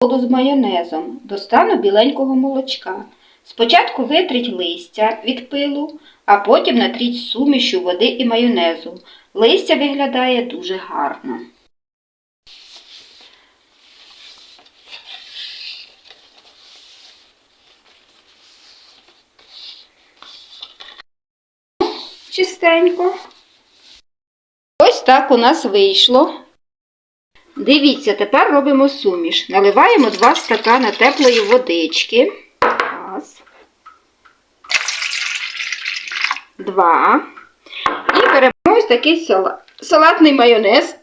воду з майонезом, достану біленького молочка. Спочатку витріть листя від пилу, а потім натріть сумішю води і майонезу. Листя виглядає дуже гарно. Чистенько. Ось так у нас вийшло. Дивіться, тепер робимо суміш. Наливаємо 2 стакана теплої водички. Раз. Два. І беремо ось такий сала- салатний майонез.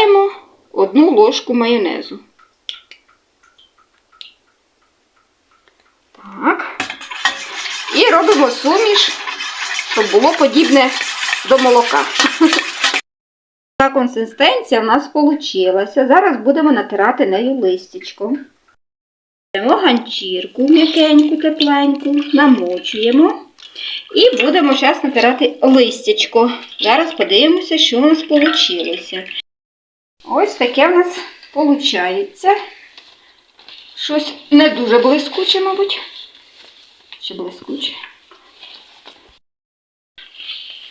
Беремо одну ложку майонезу. Так. І робимо суміш, щоб було подібне до молока. Така консистенція в нас вийшла. Зараз будемо натирати нею листячко. Беремо ганчірку м'якеньку, тепленьку, намочуємо. І будемо зараз натирати листячко. Зараз подивимося, що у нас вийшло. Ось таке в нас виходить. Щось не дуже блискуче, мабуть. Чи блискуче.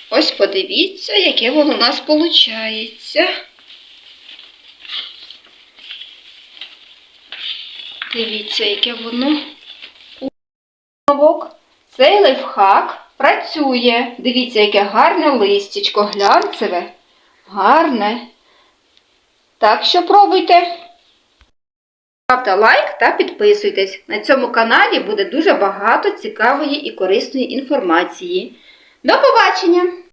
Ось подивіться, яке воно у нас виходить. Дивіться, яке воно. Цей лайфхак працює. Дивіться, яке гарне листячко, глянцеве, гарне. Так що пробуйте. Ставте лайк та підписуйтесь. На цьому каналі буде дуже багато цікавої і корисної інформації. До побачення!